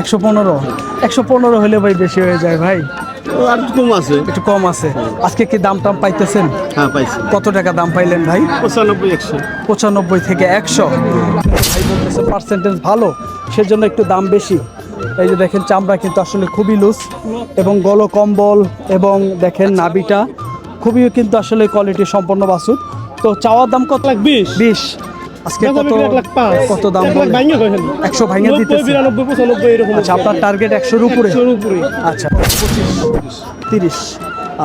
একশো পনেরো। একশো পনেরো হলে ভাই বেশি হয়ে যায় ভাই। আর একটু কম আছে। একটু কম আছে। আজকে কি দাম টাম পাইতেছেন? হ্যাঁ পাইছি। কত টাকা দাম পাইলেন ভাই? পঁচানব্বই একশো। পঁচানব্বই থেকে একশো। পার্সেন্টেজ ভালো সেজন্য একটু দাম বেশি। এই যে দেখেন চামড়া কিন্তু আসলে খুবই লুজ এবং গল কম্বল এবং দেখেন নাবিটা খুবই কিন্তু আসলে কোয়ালিটি সম্পন্ন বাসুর তো চাওয়ার দাম কত? লাখ বিশ। বিশ। আজকে কত কত দাম ভাঙে এরকম আচ্ছা আপনার টার্গেট উপরে? উপরে। আচ্ছা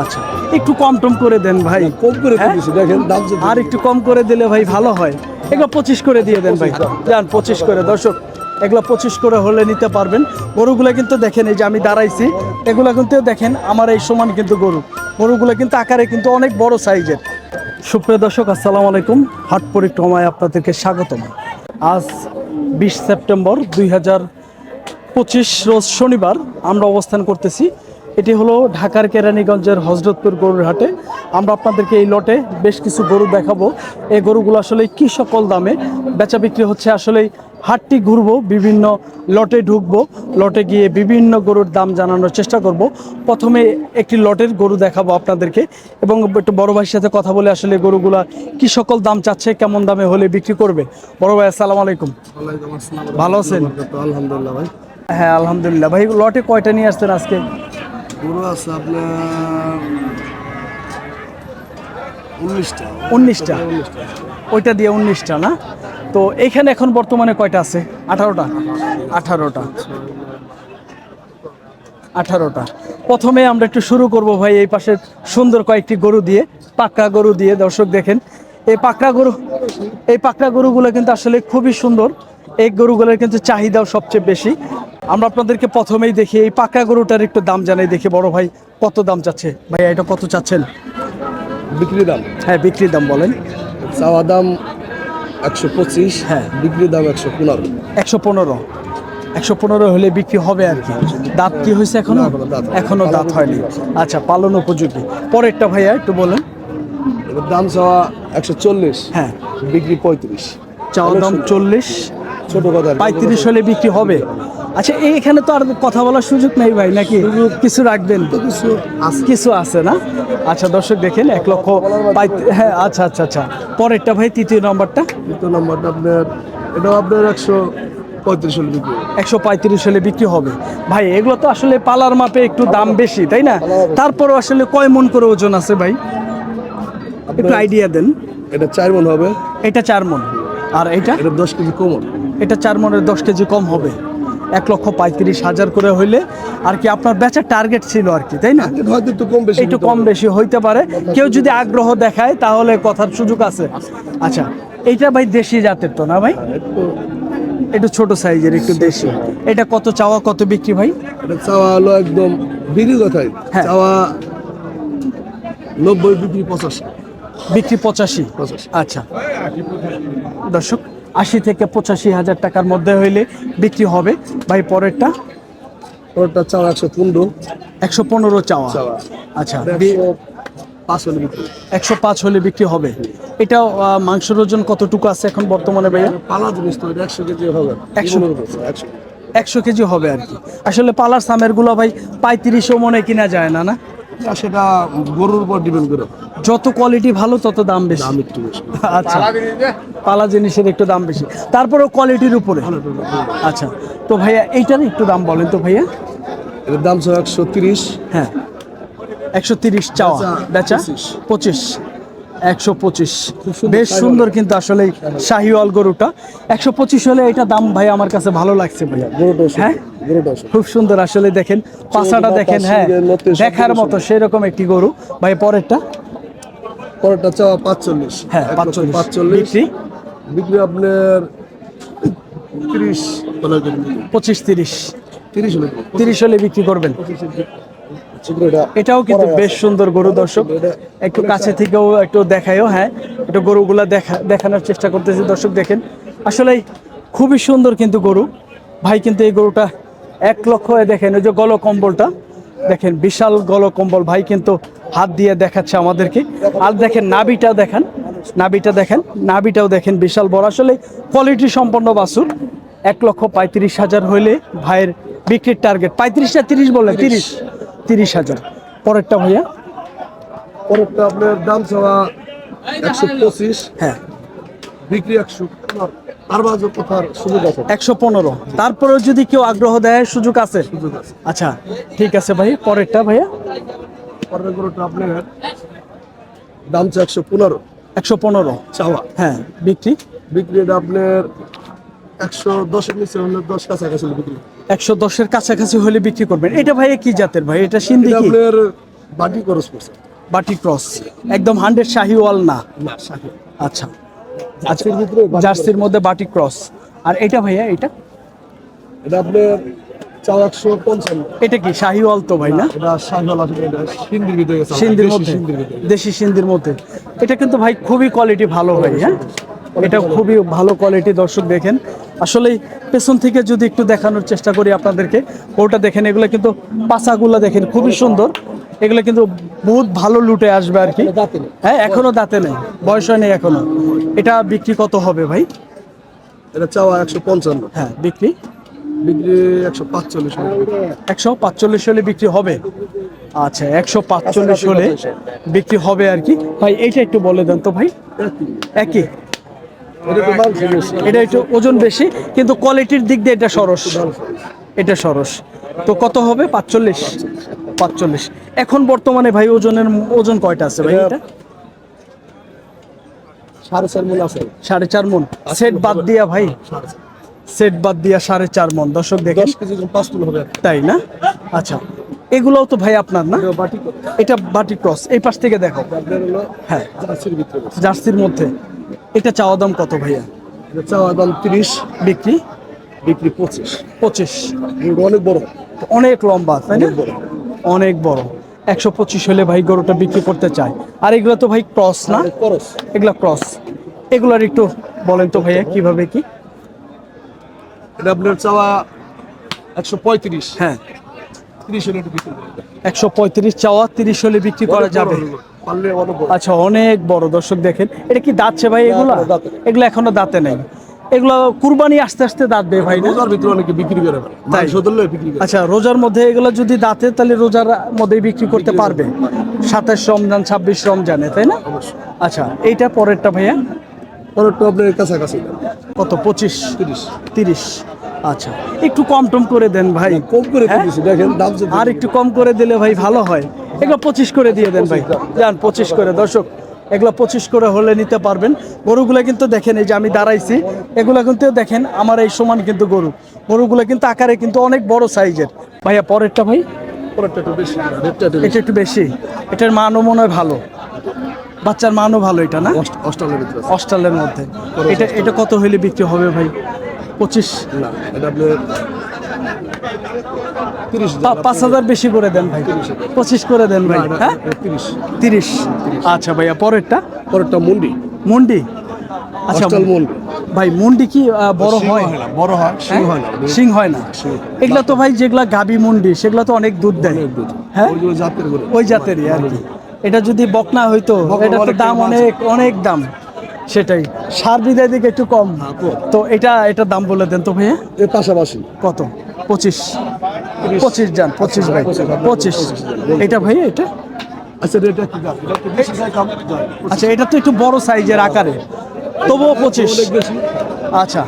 আচ্ছা একটু কম টম করে দেন ভাই। কম করে হ্যাঁ? দেখেন দাম আর একটু কম করে দিলে ভাই ভালো হয়। এগুলো পঁচিশ করে দিয়ে দেন ভাই। যান পঁচিশ করে। দর্শক এগুলো পঁচিশ করে হলে নিতে পারবেন। গরুগুলো কিন্তু দেখেন এই যে আমি দাঁড়াইছি এগুলো কিন্তু দেখেন আমার এই সমান কিন্তু গরু। গরুগুলো কিন্তু আকারে কিন্তু অনেক বড় সাইজের। সুপ্রিয় দর্শক, আসসালামু আলাইকুম। হাট পরিক্রমায় আপনাদেরকে স্বাগতম। আজ বিশ সেপ্টেম্বর দুই পঁচিশ রোজ শনিবার আমরা অবস্থান করতেছি। এটি হলো ঢাকার কেরানীগঞ্জের হজরতপুর গরুর হাটে। আমরা আপনাদেরকে এই লটে বেশ কিছু গরু দেখাবো। এই গরুগুলো আসলে কি সকল দামে বেচা বিক্রি হচ্ছে আসলে হাটটি ঘুরবো বিভিন্ন লটে ঢুকবো লটে গিয়ে বিভিন্ন গরুর দাম জানানোর চেষ্টা করব। প্রথমে একটি লটের গরু দেখাবো আপনাদেরকে এবং একটু বড় ভাইয়ের সাথে কথা বলে আসলে গরুগুলা কি সকল দাম চাচ্ছে কেমন দামে হলে বিক্রি করবে। বড় ভাই আসসালামু আলাইকুম। ভালো আছেন? আলহামদুলিল্লাহ ভাই। হ্যাঁ আলহামদুলিল্লাহ। ভাই লটে কয়টা নিয়ে আসছেন আজকে? গরু আছে আপনার উনিশটা। উনিশটা। ওইটা দিয়ে উনিশটা না? তো এইখানে এখন বর্তমানে কয়টা আছে? আঠারোটা? আঠারোটা। আঠারোটা। প্রথমে আমরা একটু শুরু করব ভাই এই পাশে সুন্দর কয়েকটি গরু দিয়ে পাকড়া গরু দিয়ে দর্শক দেখেন। এই পাকড়া গরু এই পাকড়া গরুগুলো কিন্তু আসলে খুবই সুন্দর। এই গরুগুলোর কিন্তু চাহিদাও সবচেয়ে বেশি। আমরা আপনাদেরকে প্রথমেই দেখি এই পাকড়া গরুটার একটু দাম জানাই দেখি বড় ভাই কত দাম চাচ্ছে? ভাই এটা কত চাচ্ছেন? বিক্রি দাম? হ্যাঁ বিক্রি দাম বলেন। চাওয়া দাম একশো পঁচিশ হ্যাঁ। বিক্রি দাম একশো পনেরো। একশো পনেরো। একশো পনেরো হলে বিক্রি হবে আর কি। দাঁত কি হয়েছে এখনও? এখনও দাঁত হয়নি। আচ্ছা পালন উপযোগী। পরেরটা ভাইয়া একটু বলেন। দাম চাওয়া একশো চল্লিশ হ্যাঁ। বিক্রি পঁয়ত্রিশ। চাওয়া দাম চল্লিশ ছোটো কথা পঁয়ত্রিশ হলে বিক্রি হবে? আচ্ছা এইখানে তো আর কথা বলার সুযোগ নেই ভাই নাকি? কিছু রাখবেন? তো কিছু। আছে কিছু আছে না? আচ্ছা দর্শক দেখেন এক লক্ষ হ্যাঁ আচ্ছা আচ্ছা আচ্ছা। পরেরটা ভাই তৃতীয় নম্বরটা? তৃতীয় নম্বরটা আপনার এটাও আপনার একশো পঁয়ত্রিশ হলে বিক্রি একশো পঁয়ত্রিশ হলে বিক্রি হবে। ভাই এগুলো তো আসলে পালার মাপে একটু দাম বেশি তাই না? তারপরও আসলে কয় মন করে ওজন আছে ভাই? একটু আইডিয়া দেন। এটা চার মন হবে। এটা চার মন। আর এটা? এটা দশ কেজি কমন এটা চার মনের দশ কেজি কম হবে। এক লক্ষ পঁয়ত্রিশ হাজার করে হইলে আর কি আপনার বেচার টার্গেট ছিল আর কি তাই না? একটু কম বেশি হইতে পারে। কেউ যদি আগ্রহ দেখায় তাহলে কথার সুযোগ আছে। আচ্ছা এইটা ভাই দেশি জাতের তো না ভাই? একটু ছোট সাইজের একটু দেশি এটা কত চাওয়া কত বিক্রি ভাই? এটা চাওয়া হলো একদম বিক্রি কথাই। হ্যাঁ। চাওয়া নব্বই বিক্রি পঁচাশি। বিক্রি পঁচাশি। আচ্ছা। দর্শক আশি থেকে পঁচাশি হাজার টাকার মধ্যে হইলে বিক্রি হবে। ভাই পরেরটা? ওটা চাওয়া একশো পনেরো। একশো পনেরো চাওয়া। আচ্ছা একশো পাঁচ হলে বিক্রি। একশো পাঁচ হলে বিক্রি হবে। আহ, মাংসের ওজন কতটুকু আছে এখন বর্তমানে ভাইয়া? পালা জিনিস তো একশো কেজি হবে। একশো? একশো। একশো কেজি হবে আর কি। আসলে পালার সামেরগুলো ভাই পঁয়ত্রিশও মনে কিনা যায় না না? আর সেটা গরুর উপর ডিপেন্ড করে। যত কোয়ালিটি ভালো তত দাম বেশি। দাম একটু বেশি। আচ্ছা। পালা জিনিসের একটু দাম বেশি। তারপরেও কোয়ালিটির উপরে। আচ্ছা। তো ভাইয়া এইটার একটু দাম বলেন তো ভাইয়া। এর দাম ছিল একশো তিরিশ। হ্যাঁ। একশো তিরিশ চাওয়া। বেচা বেচা? পঁচিশ। একশো পঁচিশ। বেশ সুন্দর কিন্তু আসলে শাহিওয়াল গরুটা। একশো পঁচিশ হলে এটা দাম ভাই আমার কাছে ভালো লাগছে ভাইয়া। হ্যাঁ। খুব সুন্দর আসলে দেখেন পাশাটা দেখেন হ্যাঁ দেখার মতো সেরকম একটি গরু। ভাই পরেরটা? পরেরটা চাওয়া পাঁচচল্লিশ। হ্যাঁ পাঁচচল্লিশ। পাঁচচল্লিশ। বিক্রি? আপনার তিরিশ। পঁচিশ তিরিশ। তিরিশ হলে তিরিশ হলে বিক্রি করবেন। এটাও কিন্তু বেশ সুন্দর গরু দর্শক। একটু কাছে থেকেও একটু দেখায়ও হ্যাঁ। একটু গরুগুলা দেখা দেখানোর চেষ্টা করতেছি। দর্শক দেখেন। আসলে খুবই সুন্দর কিন্তু গরু। ভাই কিন্তু এই গরুটা এক লক্ষ এ দেখেন ওই যে গল কম্বলটা। দেখেন বিশাল গল কম্বল। ভাই কিন্তু হাত দিয়ে দেখাচ্ছে আমাদেরকে। আর দেখেন নাবিটা দেখেন নাবিটা দেখেন নাবিটাও দেখেন বিশাল বড়। আসলে কোয়ালিটি সম্পন্ন বাছুর। এক লক্ষ পঁয়ত্রিশ হাজার হইলে ভাইয়ের বিক্রির টার্গেট পঁয়ত্রিশ না তিরিশ বলে তিরিশ। তিরিশ হাজার। পরেরটা ভাইয়া? পরেরটা আপনার দাম চাওয়া একশো পঁচিশ। হ্যাঁ। বিক্রি একশো। একশো পনেরো। তারপরেও যদি কেউ আগ্রহ দেয় সুযোগ আছে। আচ্ছা ঠিক আছে ভাই। পরেরটা ভাইয়া? পরের গরুটা আপনার দাম চাওয়া একশো পনেরো। একশো পনেরো। চাওয়া। হ্যাঁ বিক্রি? বিক্রিটা আপনার একশো দশের নিচে হলে দশ কাছাকাছি বিক্রি একশো দশের কাছাকাছি হলে বিক্রি করবেন। এটা ভাইয়া কি জাতের ভাই? এটা সিন্ধি কি? আপনার বাটি পড়ছে বাটি ক্রস। একদম হান্ড্রেড শাহিওয়াল না? না শাহি আচ্ছা। আচ্ছা জার্সির জার্সির মধ্যে বাটি ক্রস। আর এটা ভাইয়া এটা? এটা আপনার চাওয়া একশো পঞ্চান্ন। এটা কি শাহিওয়াল তো ভাই না? সিন্ধির ভিতরে সিন্ধির দেশি মধ্যে। দেশি সিন্ধির মধ্যে। এটা কিন্তু ভাই খুবই কোয়ালিটি ভালো ভাই হ্যাঁ? এটা খুবই ভালো কোয়ালিটি দর্শক দেখেন। আসলে পেছন থেকে যদি একটু দেখানোর চেষ্টা করি আপনাদেরকে ওটা দেখেন এগুলো কিন্তু পাচাগুলো দেখেন খুবই সুন্দর। এগুলো কিন্তু বহুত ভালো লুটে আসবে আর কি। হ্যাঁ এখনও দাঁতে নেই বয়স হয় নেই এখনও। এটা বিক্রি কত হবে ভাই? এটা চাওয়া একশো পঞ্চান্ন। হ্যাঁ বিক্রি? বিক্রি একশো পাঁচচল্লিশ একশো পাঁচচল্লিশ হলে বিক্রি হবে? আচ্ছা একশো পাঁচচল্লিশ হলে বিক্রি হবে আর কি। ভাই এইটা একটু বলে দেন তো ভাই। একই? এটা একটু ওজন বেশি কিন্তু কোয়ালিটির দিক দিয়ে এটা সরস। এটা সরস। তো কত হবে? পাঁচচল্লিশ। পাঁচচল্লিশ। এখন বর্তমানে ভাই ওজনের ওজন কয়টা আছে ভাই এটা সাড়ে চার মন আছে। সাড়ে চার মন। সেট বাদ দিয়া ভাই। সেট বাদ দিয়া সাড়ে চার মন। দর্শক পাঁচ হবে। তাই না? আচ্ছা। এগুলোও তো ভাই আপনার না? এটা বাটি ক্রস। এই পাশ থেকে দেখো হ্যাঁ। জার্সির মধ্যে। এটা চাওয়া দাম কত ভাইয়া? চাওয়া দাম তিরিশ বিক্রি? বিক্রি পঁচিশ। পঁচিশ। অনেক বড়। অনেক লম্বা তাই না? অনেক বড়। অনেক বড়। একশো পঁচিশ হলে ভাই গরুটা বিক্রি করতে চায়। আর এগুলো তো ভাই ক্রস না? অনেক খরচ এগুলা ক্রস। এগুলার একটু বলেন তো ভাইয়া কীভাবে কি? এটা আপনার চাওয়া একশো পঁয়ত্রিশ। হ্যাঁ। তিরিশ হলে। একশো পঁয়ত্রিশ চাওয়া তিরিশ হলে বিক্রি করা যাবে। আচ্ছা অনেক বড়। দর্শক দেখেন এটা কি দাঁতছে ভাই এগুলা? এগুলো এখনও দাঁতে নেই। এগুলো কুরবানি আস্তে আস্তে দাঁতবে ভাই রোজার ভিতরে অনেকে বিক্রি করে মাংস বিক্রি করে আচ্ছা রোজার মধ্যে এগুলো যদি দাঁতে তাহলে রোজার মধ্যে বিক্রি করতে পারবে। সাতাশ রমজান ছাব্বিশ রমজানে তাই না? আচ্ছা এইটা পরেরটা ভাইয়া? পরেরটা আপনার কাছাকাছি। কত? পঁচিশ? তিরিশ। তিরিশ। আচ্ছা একটু কম টম করে দেন ভাই। কম করে হ্যাঁ? দেখেন দাম আর একটু কম করে দিলে ভাই ভালো হয়। এগুলো পঁচিশ করে দিয়ে দেন ভাই। যান পঁচিশ করে। দর্শক এগুলো পঁচিশ করে হলে নিতে পারবেন। গরুগুলো কিন্তু দেখেন এই যে আমি দাঁড়াইছি এগুলো কিন্তু দেখেন আমার এই সমান কিন্তু গরু। গরুগুলো কিন্তু আকারে কিন্তু অনেক বড় সাইজের। ভাইয়া পরেরটা ভাই? এটা একটু বেশি। এটার মানও মনে হয় ভালো। বাচ্চার মানও ভালো এটা না? অস্ট্রালের মধ্যে। এটা এটা কত হলে বিক্রি হবে ভাই? পঁচিশ? না এটা পাঁচ হাজার বেশি করে দেন ভাই। পঁচিশ করে দেন ভাই হ্যাঁ? তিরিশ। তিরিশ। আচ্ছা ভাইয়া পরেরটা? পরেরটা মুন্ডি। মুন্ডি? আচ্ছা মুন্ডি। ভাই মুন্ডি কি বড় হয়? বড় হয় সিং হ্যাঁ? হয় না। সিং হয় না। এগুলা তো ভাই যেগুলা গাবি মুন্ডি সেগুলা তো অনেক দুধ দেয়। হ্যাঁ? ওই জাতের জাতেরই আর কি। এটা যদি বকনা হইতো এটা তো দাম অনেক অনেক দাম। সেটাই। সার বিদায় দিকে একটু কম। হ্যাঁ, তো এটা এটা দাম বলে দেন তো ভাইয়া? এর পাশাপাশি। কত? পঁচিশ। পঁচিশ যান পঁচিশ ভাই পঁচিশ। এটা ভাই এটা? আচ্ছা কি এটা চাই আচ্ছা এটা তো একটু বড় সাইজের আকারে। তবুও পঁচিশ। আচ্ছা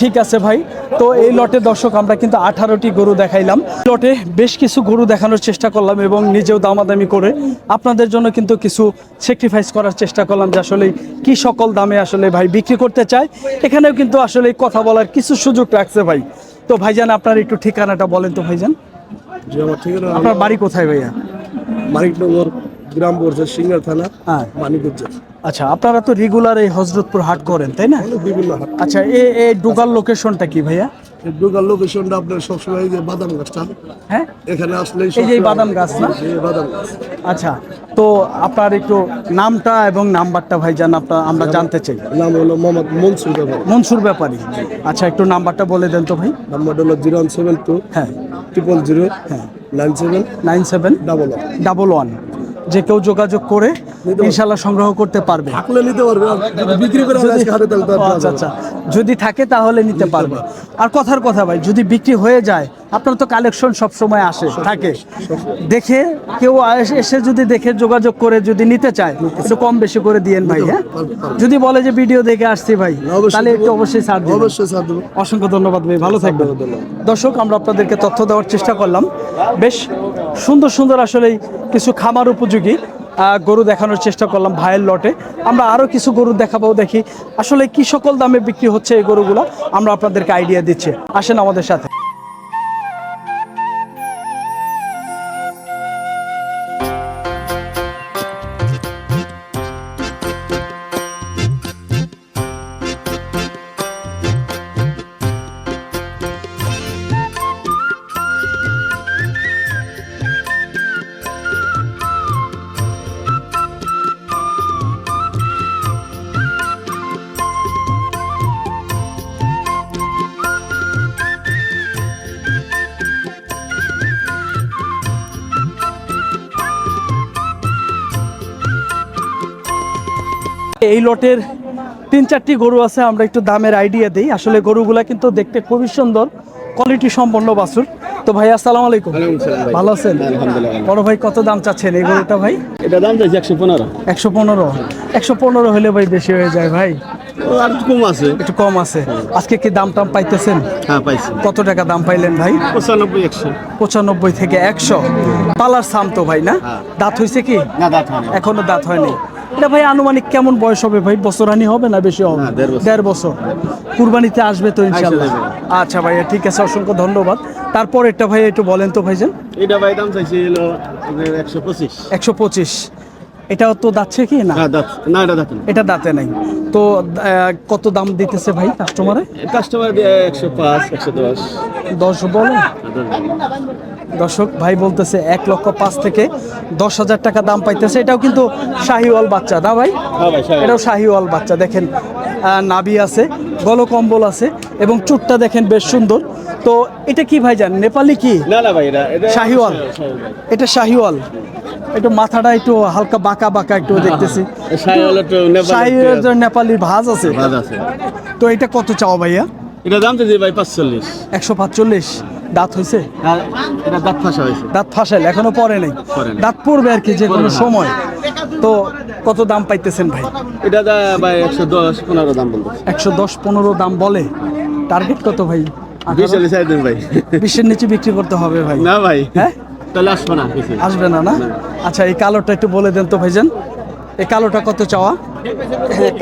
ঠিক আছে ভাই। তো এই লটে দর্শক আমরা কিন্তু আঠারোটি গরু দেখাইলাম। লটে বেশ কিছু গরু দেখানোর চেষ্টা করলাম এবং নিজেও দামাদামি করে আপনাদের জন্য কিন্তু কিছু স্যাক্রিফাইস করার চেষ্টা করলাম যে আসলে কি সকল দামে আসলে ভাই বিক্রি করতে চায়। এখানেও কিন্তু আসলে কথা বলার কিছু সুযোগ রাখছে ভাই। তো ভাইজান আপনার একটু ঠিকানাটা বলেন তো ভাইজান। আপনার বাড়ি কোথায় ভাইয়া? মানিকনগর গ্রাম পড়ছে সিঙ্গার থানা হ্যাঁ। মানিকগঞ্জ আচ্ছা আপনারা তো রেগুলার এই হজরতপুর হাট করেন তাই না? বিভিন্ন হাট। আচ্ছা এ এই ডুগার লোকেশনটা কি ভাইয়া? দুর্গার লোকেশনটা আপনার সবসময় এই যে বাদাম গাছটা। হ্যাঁ? এখানে আসলে এই যে বাদাম গাছ না? বাদাম গাছ। আচ্ছা তো আপনার একটু নামটা এবং নাম্বারটা ভাইজান আপনার আমরা জানতে চাই। নাম হলো মোহাম্মদ মনসুর ব্যাপার। মনসুর ব্যাপারী। আচ্ছা একটু নাম্বারটা বলে দেন তো ভাই। নাম্বারটা হলো জিরো ওয়ান সেভেন টু হ্যাঁ। ট্রিপল জিরো হ্যাঁ। Nine seven nine seven double one. Double one. যে কেউ যোগাযোগ করে ইনশাল্লাহ সংগ্রহ করতে পারবে। থাকলে নিতে পারবে বিক্রি করে আচ্ছা আচ্ছা। যদি থাকে তাহলে নিতে পারবে। আর কথার কথা ভাই যদি বিক্রি হয়ে যায় আপনার তো কালেকশন সব সময় আসে থাকে। দেখে কেউ এসে- যদি দেখে যোগাযোগ করে যদি নিতে চায় একটু কম বেশি করে দিয়েন ভাই হ্যাঁ? যদি বলে যে ভিডিও দেখে আসছি ভাই তাহলে একটু অবশ্যই ছাড় অবশ্যই দেবো। অসংখ্য ধন্যবাদ ভাই ভালো থাকবেন। দর্শক আমরা আপনাদেরকে তথ্য দেওয়ার চেষ্টা করলাম। বেশ সুন্দর সুন্দর আসলে কিছু খামার উপযোগী আহ, গরু দেখানোর চেষ্টা করলাম ভাইয়ের লটে। আমরা আরও কিছু গরু দেখাবো দেখি আসলে কি সকল দামে বিক্রি হচ্ছে এই গরুগুলো আমরা আপনাদেরকে আইডিয়া দিচ্ছি। আসেন আমাদের সাথে। এই লটের তিন চারটি গরু আছে আমরা একটু দামের আইডিয়া দিই। আসলে গরুগুলা কিন্তু দেখতে খুবই সুন্দর কোয়ালিটি সম্পন্ন বাছুর। তো ভাই আসসালামু আলাইকুম। ভালো আছেন? বড় ভাই কত দাম চাচ্ছেন এই গরুটা ভাই? এটা দাম চাইছে একশো পনেরো। একশো পনেরো। একশো পনেরো হলে ভাই বেশি হয়ে যায় ভাই। আর কম আছে। একটু কম আছে। আজকে কি দাম টাম পাইতেছেন? হ্যাঁ পাইছি। কত টাকা দাম পাইলেন ভাই? পঁচানব্বই একশো। পঁচানব্বই থেকে একশো। পালার সাম তো ভাই না? দাঁত হয়েছে কি? না দাঁত এখনও দাঁত হয়নি। এটা ভাই আনুমানিক কেমন বয়স হবে ভাই? বছরানি হবে না বেশি হবে? হ্যাঁ, দেড় বছর। কুরবানিতে আসবে তো ইনশাল্লাহ আচ্ছা ভাইয়া ঠিক আছে অসংখ্য ধন্যবাদ। তারপর এটা ভাই একটু বলেন তো ভাইজান। এটা ভাই দাম চাইছে হলো একশো পঁচিশ। একশো পঁচিশ। এটাও তো দাচ্ছে কি? না? হ্যাঁ না এটা দাঁত এটা দাঁতে নাই। তো কত দাম দিতেছে ভাই কাস্টমারে কাস্টমার একশো পাঁচ একশো দশ। দশ বলে দর্শক ভাই বলতেছে এক লক্ষ পাঁচ থেকে দশ হাজার টাকা দাম পাইতেছে। এটাও কিন্তু শাহিওয়াল বাচ্চা না ভাই? হ্যাঁ। এটাও শাহিওয়াল বাচ্চা। দেখেন নাবি আছে গলকম্বল আছে এবং চুটটা দেখেন বেশ সুন্দর। তো এটা কি ভাই জান নেপালি কি? না না ভাই এটা এটা শাহিওয়াল। এটা শাহিওয়াল। একটু মাথাটা একটু হালকা বাঁকা বাঁকা একটু দেখতেছি। শাহিওয়াল নেপালি ভাজ আছে। তো এটা কত চাও ভাইয়া? এটা দাম চাইছে ভাই পাঁচচল্লিশ। একশো পাঁচচল্লিশ। দাঁত হয়েছে আর এটা দাঁত ফাঁসা হয়েছে দাঁত ফাঁসাইল এখনও পরে নেই। দাঁত পড়বে আর কি যে কোনো সময়। তো কত দাম পাইতেছেন ভাই? এটা ভাই একশো দশ পনেরো দাম বলতো একশো দশ পনেরো দাম বলে? টার্গেট কত ভাই? ভাই। বিশের নিচে বিক্রি করতে হবে ভাই। না ভাই। হ্যাঁ? তাহলে আসব না আসবে না না? আচ্ছা এই কালোটা একটু বলে দেন তো ভাইজান। এই কালোটা কত চাওয়া?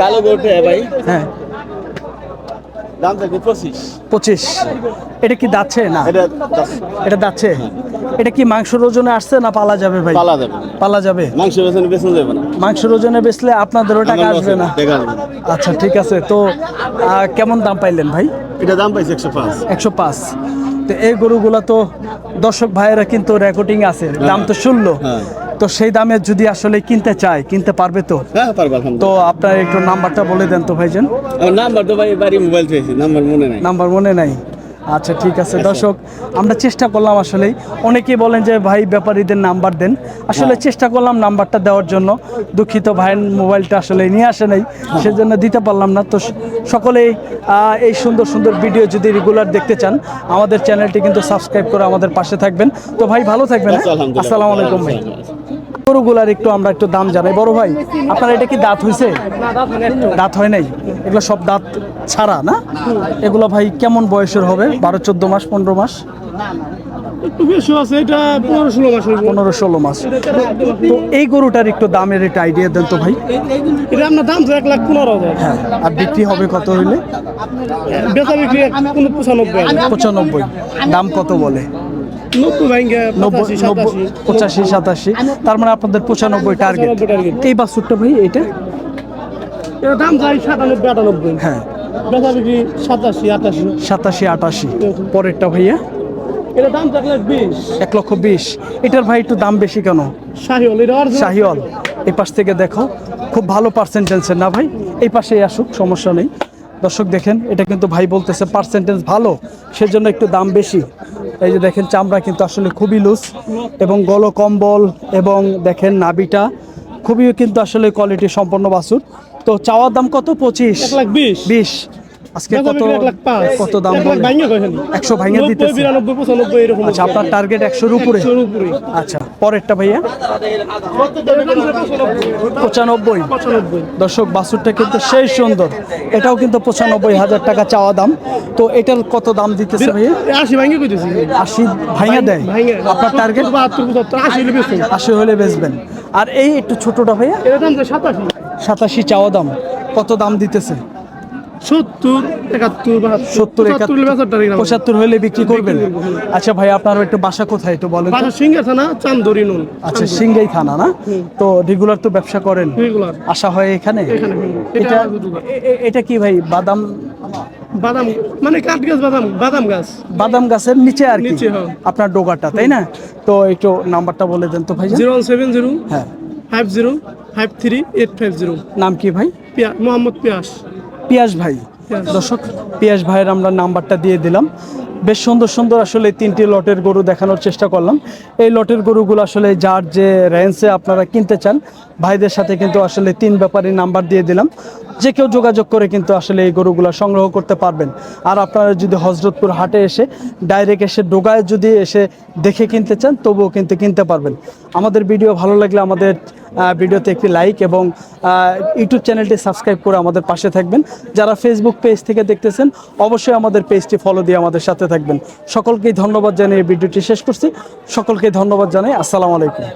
কালো গোটে ভাই। হ্যাঁ। দাম চাইছে পঁচিশ। পঁচিশ। এটা কি দাচ্ছে? না। এটা দাচ্ছে। এটা কি মাংসর ওজনে আসছে না পালা যাবে ভাই? পালা যাবে। পালা যাবে? মাংস বেছেন বেছেন যাবে না। মাংসর ওজনে বেচলে আপনাদেরও টাকা আসবে না। আচ্ছা ঠিক আছে। তো কেমন দাম পাইলেন ভাই? এটা দাম পাইছে একশো পাঁচ। একশো পাঁচ। তো এই গরুগুলা তো দর্শক ভাইয়েরা কিন্তু রেকর্ডিং আছে। দাম তো শুনলো। হ্যাঁ। তো সেই দামে যদি আসলে কিনতে চায় কিনতে পারবে তো? হ্যাঁ পারব তো আপনার একটু নাম্বারটা বলে দেন তো ভাইজান। নাম্বার তো ভাই বাড়ি মোবাইল চেয়েছি নাম্বার মনে নাই। নাম্বার মনে নাই? আচ্ছা ঠিক আছে দর্শক আমরা চেষ্টা করলাম আসলেই। অনেকেই বলেন যে ভাই ব্যাপারীদের নাম্বার দেন। আসলে চেষ্টা করলাম নাম্বারটা দেওয়ার জন্য। দুঃখিত ভাইয়ের মোবাইলটা আসলে নিয়ে আসে নাই সেজন্য দিতে পারলাম না। তো সকলেই এই সুন্দর সুন্দর ভিডিও যদি রেগুলার দেখতে চান আমাদের চ্যানেলটি কিন্তু সাবস্ক্রাইব করে আমাদের পাশে থাকবেন। তো ভাই ভালো থাকবেন হ্যাঁ? আচ্ছা। আসসালামু আলাইকুম ভাই। গরুগুলার একটু আমরা একটু দাম জানাই। বড় ভাই আপনার এটা কি দাঁত হয়েছে দাঁত হয় নাই? এগুলো সব দাঁত ছাড়া না? এগুলো ভাই কেমন বয়সের হবে? বারো চোদ্দ মাস পনেরো মাস? একটু বেশি আছে এটা পনেরো ষোলো মাস পনেরো ষোলো মাস। তো এই গরুটার একটু দামের একটা আইডিয়া দেন তো ভাই। এটা আপনার দাম তো এক লাখ পনেরো হাজার। হ্যাঁ আর বিক্রি হবে কত হইলে? বেচা বিক্রি পঁচানব্বই পঁচানব্বই। দাম কত বলে? পঁচাশি সাতাশি। তার মানে আপনাদের পঁচানব্বই টার্গেট 95 target। এই বাছুরটা ভাই এইটা? এটা দাম চাই সাতানব্বই আটানব্বই। হ্যাঁ। সাতাশি আটাশি। সাতাশি আটাশি। পরেরটা ভাইয়া? এটা দাম এক লাখ বিশ। এক লক্ষ বিশ। এটার ভাই একটু দাম বেশি কেন? অরিজিনাল শাহিওয়াল। এই পাশ থেকে দেখো খুব ভালো পার্সেন্টেন্সের না ভাই? এই পাশেই আসুক সমস্যা নেই। দর্শক দেখেন এটা কিন্তু ভাই বলতেছে পার্সেন্টেজ ভালো সেজন্য একটু দাম বেশি। এই যে দেখেন চামড়া কিন্তু আসলে খুবই লুজ এবং গল কম্বল এবং দেখেন নাবিটা খুবই কিন্তু আসলে কোয়ালিটি সম্পন্ন বাছুর। তো চাওয়ার দাম কত? পঁচিশ। এক লাখ বিশ। বিশ। আজকে কত কত দাম একশো ভাঙে নব্বই, দিতেছে। বিরানব্বই পঁচানব্বই এরকম আচ্ছা আপনার টার্গেট একশোর উপরে। আচ্ছা পরেরটা ভাইয়া? পঁচানব্বই। দর্শক বাছুরটা কিন্তু সেই সুন্দর। এটাও কিন্তু পঁচানব্বই হাজার টাকা চাওয়া দাম। তো এটার কত দাম দিতেছে ভাইয়া? আশি ভাঙে কইতেছি। আশি ভাইয়া দেয়? আপনার টার্গেট বাহাত্তর পঁচাত্তর আশি হলে বেশি আশি হলে বেচবেন। আর এই একটু ছোটটা ভাইয়া? এর দাম সাতাশি। সাতাশি চাওয়া দাম। কত দাম দিতেছে? সত্তর একাত্তর সত্তর হলে। পঁচাত্তর বিক্রি করবেন? আচ্ছা ভাই আপনার একটু বাসা কোথায় একটু বলেন তো? বাসা সিঙ্গা থানা চান্দরি নুন আচ্ছা সিংগাই থানা না? তো রেগুলার তো ব্যবসা করেন? রেগুলার। আসা হয় এখানে? এটা কি ভাই বাদাম? বাদাম মানে কাঠ গাছ বাদাম বাদাম গাছ। বাদাম গাছের নিচে আর কি? হ্যাঁ। আপনার ডোগাটা তাই না? তো একটু নাম্বারটা বলে দেন তো ভাই জিরো সেভেন জিরো হ্যাঁ। Five zero five three eight five zero. নাম কি ভাই? মোহাম্মদ পিয়াস। পিয়াস ভাই। দর্শক, পিয়াস ভাইয়ের আমরা নাম্বারটা দিয়ে দিলাম। বেশ সুন্দর সুন্দর আসলে তিনটি লটের গরু দেখানোর চেষ্টা করলাম। এই লটের গরুগুলো আসলে যার যে রেঞ্জে আপনারা কিনতে চান, ভাইদের সাথে কিন্তু আসলে তিন ব্যাপারী নাম্বার দিয়ে দিলাম। যে কেউ যোগাযোগ করে কিন্তু আসলে এই গরুগুলো সংগ্রহ করতে পারবেন। আর আপনারা যদি হজরতপুর হাটে এসে ডাইরেক্ট এসে ডোগায় যদি এসে দেখে কিনতে চান, তবুও কিন্তু কিনতে পারবেন। আমাদের ভিডিও ভালো লাগলে আমাদের ভিডিওতে একটি লাইক এবং ইউটিউব চ্যানেলটি সাবস্ক্রাইব করে আমাদের পাশে থাকবেন। যারা ফেসবুক পেজ থেকে দেখতেছেন, অবশ্যই আমাদের পেজটি ফলো দিয়ে আমাদের সাথে থাকবেন। সকলকেই ধন্যবাদ জানিয়ে ভিডিওটি শেষ করছি। সকলকে ধন্যবাদ জানাই। আসসালামু আলাইকুম।